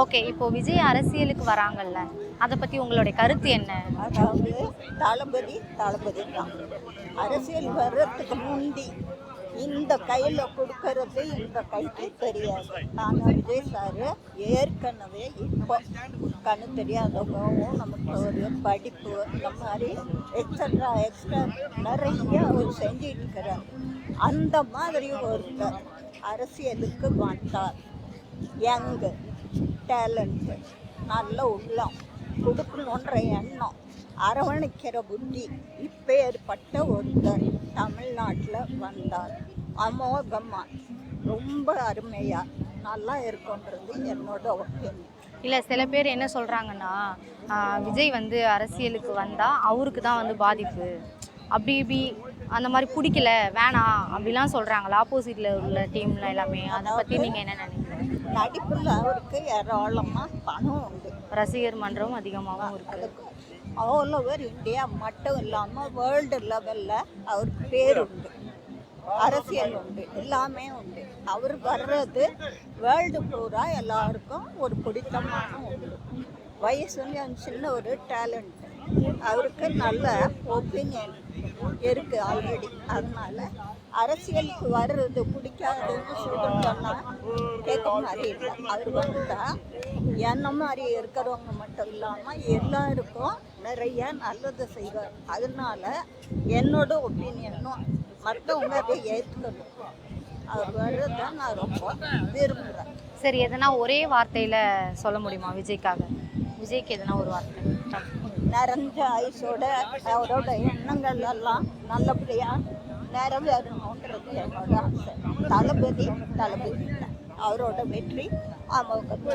Okay இப்போ விஜய் அரசியலுக்கு வராங்கல்ல அதை பத்தி உங்களுடைய கருத்து என்ன? அதாவது தளபதி தளபதி தான். அரசியல் வர்றதுக்கு முந்தி இந்த கையில் கொடுக்கறது இந்த கைக்கு தெரியாது. நான் விஜய் சார் ஏற்கனவே இப்போ கண்ணு தெரியாதவங்கவும் நமக்கு ஒரு படிப்பு இந்த மாதிரி எக்ஸட்ரா எக்ஸ்ட்ரா நிறைய அவர் செஞ்சிட்டு இருக்கிறார் அந்த மாதிரி ஒருத்தர் அரசியலுக்கு வந்தார். யங்கு டேலண்ட்டு நல்ல உள்ளம் கொடுக்கணுன்ற எண்ணம் அரவணைக்கிற புத்தி இப்பேற்பட்ட ஒருத்தர் தமிழ்நாட்டில் வந்தார். அமோகம்மா ரொம்ப அருமையாக நல்லா இருக்குன்றது என்னோட ஒப்பீனியன் இல்லை சில பேர் என்ன சொல்கிறாங்கன்னா விஜய் வந்து அரசியலுக்கு வந்தால் அவருக்கு தான் வந்து பாதிப்பு. அப்படி இப்படி அந்த மாதிரி பிடிக்கல வேணாம் அப்படிலாம் சொல்றாங்களா? ஆப்போசிட்ல உள்ள டீம்ல எல்லாமே. அதை பத்தி நீங்க என்ன நினைக்கிறீங்க? நடிப்பில் அவருக்கு ஏராளமாக பணம் உண்டு. ரசிகர் மன்றம் அதிகமாகவும் இருக்கு. அதுக்கு ஆல் ஓவர் இந்தியா மட்டும் இல்லாமல் வேர்ல்டு லெவலில் அவருக்கு பேர் உண்டு. அரசியல் உண்டு. எல்லாமே உண்டு. அவர் வர்றது வேர்ல்டு பூரா எல்லாருக்கும் ஒரு பிடித்தமான உண்டு. வயசுல சின்ன ஒரு டேலண்ட் அவருக்கு நல்ல ஒப்பீனியன் இருக்கு ஆல்ரெடி அதனால அரசியலுக்கு வர்றது பிடிக்காதுன்னு சொல்லிட்டோம்னா கேட்க மாதிரி இல்லை அவர் வந்தால் என்ன மாதிரி இருக்கிறவங்க மட்டும் இல்லாமல் எல்லாருக்கும் நிறைய நல்லது செய்வார். அதனால என்னோட ஒப்பீனியனும் மற்றவங்க அதை ஏற்றுக்கணும் அவர் வர்றதை நான் ரொம்ப விரும்புகிறேன் சரி எதனா ஒரே வார்த்தையில் சொல்ல முடியுமா விஜய்க்காக? விஜய்க்கு எதனா ஒரு வார்த்தை? நிறைஞ்ச ஆயுசோட அவரோட எண்ணங்கள் எல்லாம் நல்லபடியாக நிறைவேறணுன்றது என்னோட ஆசை. தளபதி தளபதி. அவரோட வெற்றி அமோகமாக